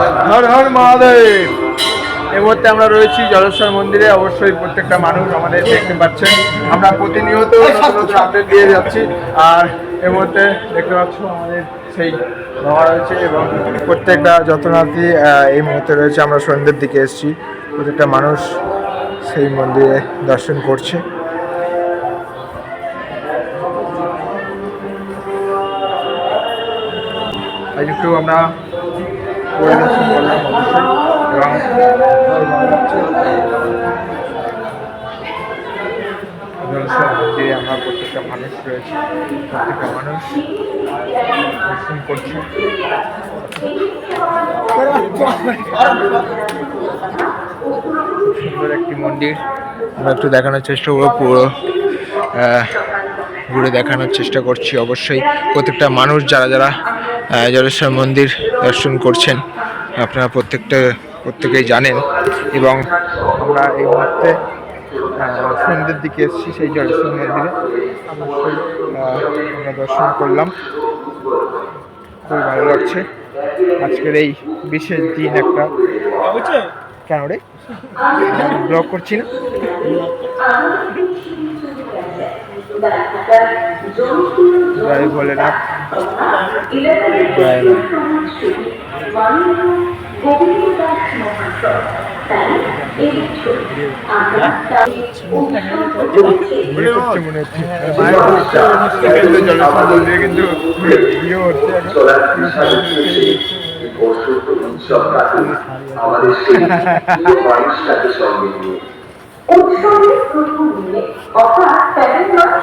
হর হর মহাদেব। এই মুহূর্তে আমরা রয়েছি জলেশ্বর মন্দিরে। অবশ্যই প্রত্যেকটা মানুষ আমাদের দেখতে পাচ্ছেন। আমরা প্রতিনিয়ত আপডেট দিয়ে যাচ্ছি। আর এই মুহূর্তে দেখতে পাচ্ছ আমাদের সেই বাবা রয়েছে এবং প্রত্যেকটা যত্নার্থী এই মুহূর্তে রয়েছে। আমরা সন্ধ্যের দিকে এসেছি। প্রত্যেকটা মানুষ সেই মন্দিরে দর্শন করছে। আজ একটু আমরা পরিদর্শন করলাম অবশ্যই এবং মন্দিরে আমরা প্রত্যেকটা মানুষ রয়েছে প্রত্যেকটা মানুষ দর্শন করছে সুন্দর একটি মন্দির আমরা একটু দেখানোর চেষ্টা করব, পুরো ঘুরে দেখানোর চেষ্টা করছি। অবশ্যই প্রত্যেকটা মানুষ, যারা যারা জলেশ্বর মন্দির দর্শন করছেন। আপনারা প্রত্যেকটা, প্রত্যেকেই জানেন এবং আমরা এই মুহূর্তে সন্ধ্যের দিকে এসেছি সেই জলেশ্বর মন্দিরে। আমরা দর্শন করলাম। খুবই ভালো লাগছে। আজকের এই বিশেষ দিন একটা কেন রে? ব্লগ করছি না? জয় ভোলেনাথ। আমাদের সেই মানুষটাকে সঙ্গে নিয়ে উৎসবের প্রথম দিনে অর্থাৎ সেভেন মার্চ